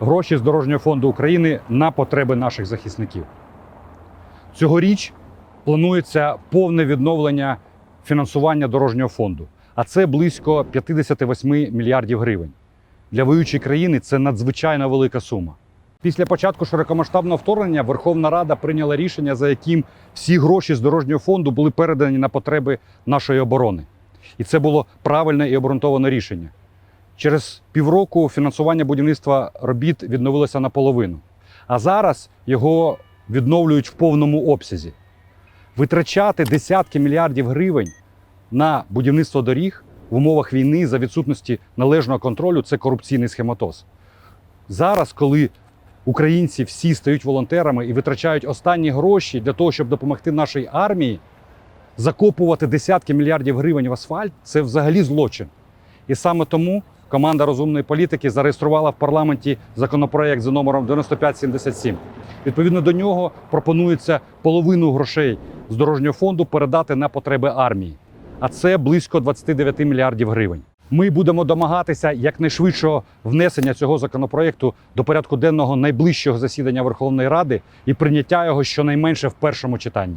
гроші з Дорожнього фонду України на потреби наших захисників. Цьогоріч планується повне відновлення фінансування дорожнього фонду, а це близько 58 мільярдів гривень. Для воюючої країни це надзвичайно велика сума. Після початку широкомасштабного вторгнення Верховна Рада прийняла рішення, за яким всі гроші з дорожнього фонду були передані на потреби нашої оборони. І це було правильне і обґрунтоване рішення. Через півроку фінансування будівництва робіт відновилося наполовину, а зараз його відновлюють в повному обсязі. Витрачати десятки мільярдів гривень на будівництво доріг в умовах війни за відсутності належного контролю це корупційний схематоз. Зараз, коли українці всі стають волонтерами і витрачають останні гроші для того, щоб допомогти нашій армії, закопувати десятки мільярдів гривень в асфальт це взагалі злочин. І саме тому команда розумної політики зареєструвала в парламенті законопроект за номером 9577. Відповідно до нього пропонується половину грошей з дорожнього фонду передати на потреби армії, а це близько 29 мільярдів гривень. Ми будемо домагатися якнайшвидшого внесення цього законопроекту до порядку денного найближчого засідання Верховної Ради і прийняття його щонайменше в першому читанні.